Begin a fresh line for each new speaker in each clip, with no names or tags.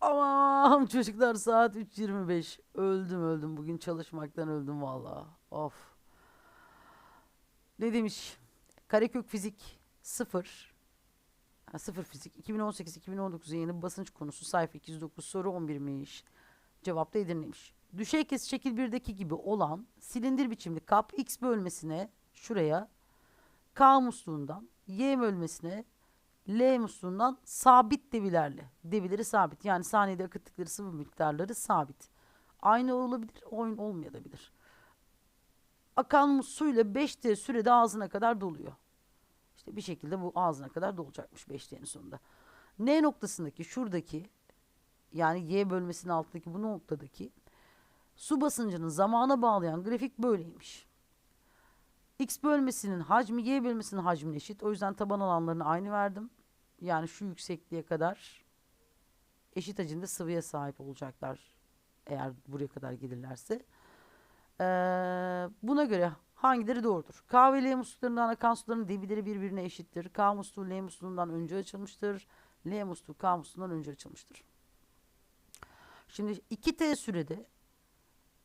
Aman çocuklar saat 3.25. Öldüm öldüm. Bugün çalışmaktan öldüm vallahi. Of. Ne demiş? Karekök fizik 0. Ha, 0 fizik. 2018-2019 yayını basınç konusu sayfa 209 soru 11'miş. Cevap da Edirne'ymiş. Düşey kes şekil 1'deki gibi olan silindir biçimli kap X bölmesine şuraya K musluğundan Y bölmesine L musluğundan sabit devilerle. Devileri sabit. Yani saniyede akıttıkları sıvı miktarları sabit. Aynı olabilir, oyun olmayabilir. Akan suyla 5T sürede ağzına kadar doluyor. İşte bir şekilde bu ağzına kadar dolacakmış 5T'nin sonunda. N noktasındaki şuradaki yani Y bölmesinin altındaki bu noktadaki su basıncının zamana bağlayan grafik böyleymiş. X bölmesinin hacmi Y bölmesinin hacmine eşit. O yüzden taban alanlarını aynı verdim. Yani şu yüksekliğe kadar eşit hacimde sıvıya sahip olacaklar. Eğer buraya kadar gelirlerse. Ee, buna göre hangileri doğrudur? K ve L musluklarından akan suların debileri birbirine eşittir. K musluğu L musluğundan önce açılmıştır. L musluğu K musluğundan önce açılmıştır. Şimdi 2T sürede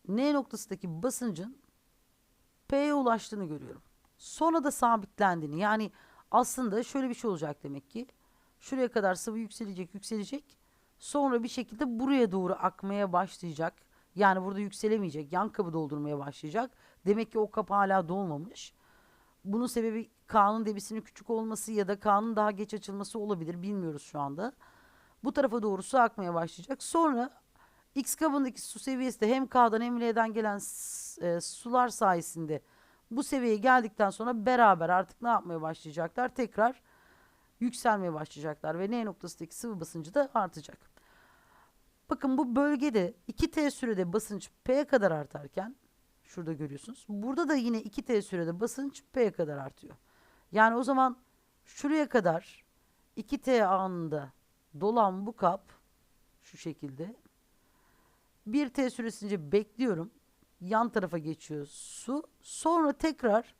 N noktasındaki basıncın P'ye ulaştığını görüyorum. Sonra da sabitlendiğini. Yani aslında şöyle bir şey olacak demek ki. Şuraya kadar sıvı yükselecek, yükselecek. Sonra bir şekilde buraya doğru akmaya başlayacak. Yani burada yükselemeyecek. Yan kabı doldurmaya başlayacak. Demek ki o kapı hala dolmamış. Bunun sebebi K'nın debisinin küçük olması ya da K'nın daha geç açılması olabilir. Bilmiyoruz şu anda. Bu tarafa doğru su akmaya başlayacak. Sonra X kabındaki su seviyesi de hem K'dan hem L'den gelen e, sular sayesinde bu seviyeye geldikten sonra beraber artık ne yapmaya başlayacaklar? Tekrar yükselmeye başlayacaklar ve N noktasındaki sıvı basıncı da artacak. Bakın bu bölgede 2T sürede basınç P'ye kadar artarken şurada görüyorsunuz. Burada da yine 2T sürede basınç P'ye kadar artıyor. Yani o zaman şuraya kadar 2T anında dolan bu kap şu şekilde 1T süresince bekliyorum. Yan tarafa geçiyor su. Sonra tekrar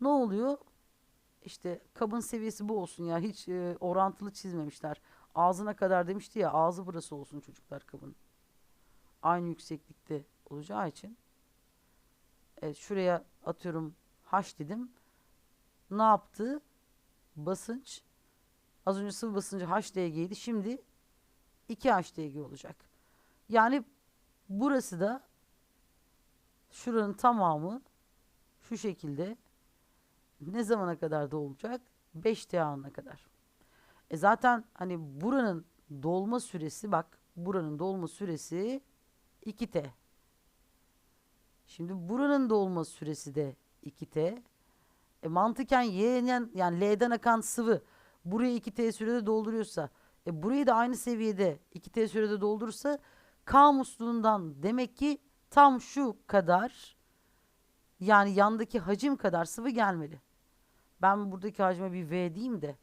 ne oluyor? İşte kabın seviyesi bu olsun ya. Hiç e, orantılı çizmemişler. Ağzına kadar demişti ya. Ağzı burası olsun çocuklar kabın. Aynı yükseklikte olacağı için. Evet, şuraya atıyorum H dedim. Ne yaptı? Basınç. Az önce sıvı basıncı HDG'ydi. Şimdi 2 HDG olacak. Yani burası da şuranın tamamı şu şekilde ne zamana kadar da olacak? 5 T anına kadar. E zaten hani buranın dolma süresi bak buranın dolma süresi 2 T. Şimdi buranın dolma süresi de 2 T. E mantıken Y'den yani L'den akan sıvı burayı 2T sürede dolduruyorsa e burayı da aynı seviyede 2T sürede doldurursa K musluğundan demek ki tam şu kadar yani yandaki hacim kadar sıvı gelmeli. Ben buradaki hacme bir V diyeyim de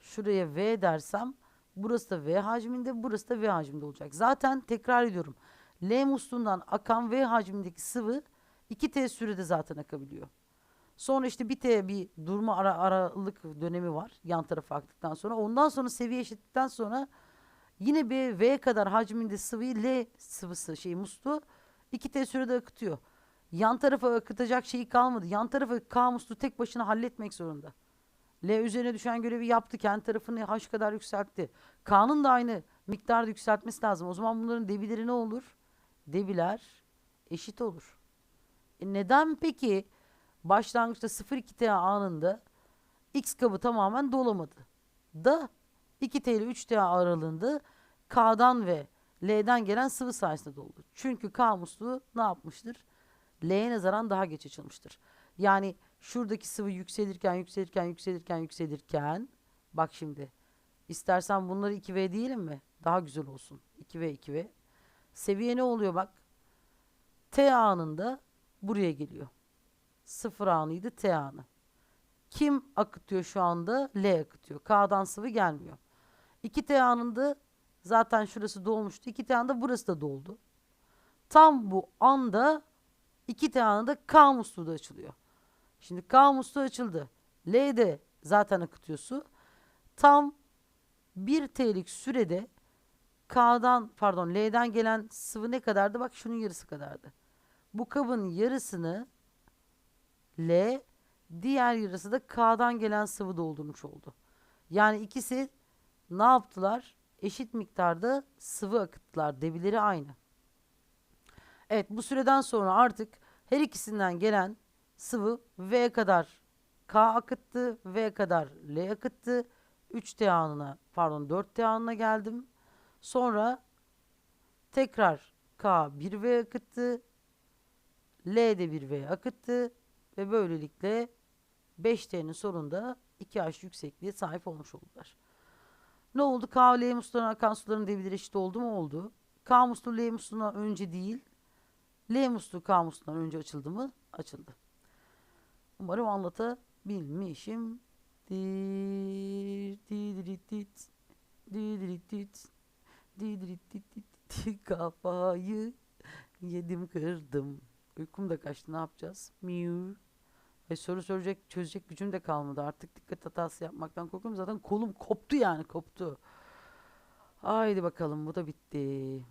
şuraya V dersem burası da V hacminde burası da V hacminde olacak. Zaten tekrar ediyorum. L musluğundan akan V hacmindeki sıvı 2T sürede zaten akabiliyor. Sonra işte bir T bir durma ara, aralık dönemi var yan tarafa aktıktan sonra. Ondan sonra seviye eşittikten sonra yine bir V kadar hacminde sıvıyı L sıvısı şey musluğu 2T sürede akıtıyor. Yan tarafa akıtacak şeyi kalmadı. Yan tarafı K musluğu tek başına halletmek zorunda. L üzerine düşen görevi yaptı. Kendi tarafını H kadar yükseltti. K'nın da aynı miktarda yükseltmesi lazım. O zaman bunların debileri ne olur? Debiler eşit olur. E neden peki başlangıçta 0-2T anında X kabı tamamen dolamadı? Da 2T ile 3T aralığında K'dan ve L'den gelen sıvı sayesinde doldu. Çünkü K musluğu ne yapmıştır? L'ye nazaran daha geç açılmıştır. Yani şuradaki sıvı yükselirken, yükselirken, yükselirken, yükselirken bak şimdi istersen bunları 2V diyelim mi? Daha güzel olsun. 2V, 2V. Seviye ne oluyor bak? T anında buraya geliyor. Sıfır anıydı T anı. Kim akıtıyor şu anda? L akıtıyor. K'dan sıvı gelmiyor. 2T anında zaten şurası dolmuştu. 2T anında burası da doldu. Tam bu anda 2T anında K musluğu da açılıyor. Şimdi K musluğu açıldı. L'de zaten akıtıyor su. Tam 1 T'lik sürede K'dan pardon L'den gelen sıvı ne kadardı? Bak şunun yarısı kadardı. Bu kabın yarısını L, diğer yarısı da K'dan gelen sıvı doldurmuş oldu. Yani ikisi ne yaptılar? Eşit miktarda sıvı akıttılar. Debileri aynı. Evet bu süreden sonra artık her ikisinden gelen sıvı V kadar K akıttı, V kadar L akıttı. 3T anına pardon 4T anına geldim. Sonra tekrar K 1V akıttı. L de 1V akıttı. Ve böylelikle 5T'nin sonunda 2H yüksekliğe sahip olmuş oldular. Ne oldu? K L musluğuna akan suların debileri eşit oldu mu? Oldu. K musluğu L musluğuna önce değil. L musluğu K musluğundan önce açıldı mı? Açıldı. Umarım didiritit, Kafayı yedim kırdım. Uykum da kaçtı ne yapacağız? Miu. Ay soru soracak çözecek gücüm de kalmadı. Artık dikkat hatası yapmaktan korkuyorum. Zaten kolum koptu yani koptu. Haydi bakalım bu da bitti.